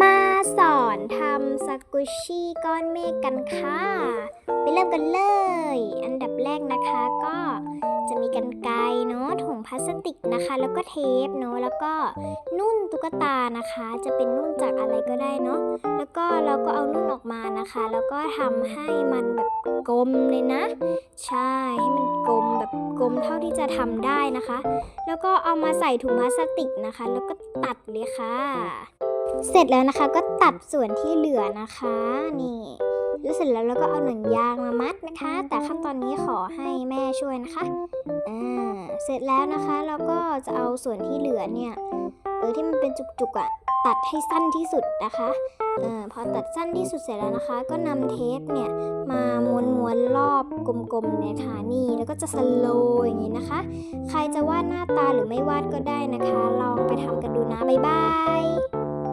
มาสอนทำสกุชชี่ก้อนเมฆกันค่ะ ไปเริ่มกันเลย อันดับแรกนะคะก็จะมีกันไกเนาะถุงพลาสติกนะคะ แล้วก็เทปเนาะแล้วก็นุ่นตุ๊กตานะคะ จะเป็นนุ่นจากอะไรก็ได้เนาะแล้วก็เราก็เอานุ่นออกมานะคะ แล้วก็ทำให้มันแบบกลมเลยนะ ใช่ให้มันกลมแบบกลมเท่าที่จะทำได้นะคะ แล้วก็เอามาใส่ถุงพลาสติกนะคะ แล้วก็ตัดเลยค่ะ เสร็จแล้วนะคะก็ตัดส่วนที่เหลือนะคะนี่แล้วเสร็จแล้วเราก็เอาหนังยางมามัดนะคะ แต่ขั้นตอนนี้ขอให้แม่ช่วยนะคะอ่าเสร็จแล้วนะคะเราก็จะเอาส่วนที่เหลือเนี่ยเออที่มันเป็นจุกๆอะ่ะตัดให้สั้นที่สุดนะคะเออพอตัดสั้นที่สุดเสร็จแล้วนะคะ ก็นำเทปเนี่ยมาม้วนๆรอบกลมๆเนี่ยค่ะนี่แล้วก็จะสโลว์อย่างนี้นะคะ ใครจะวาดหน้าตาหรือไม่วาดก็ได้นะคะ ลองไปทำกันดูนะบ๊ายบาย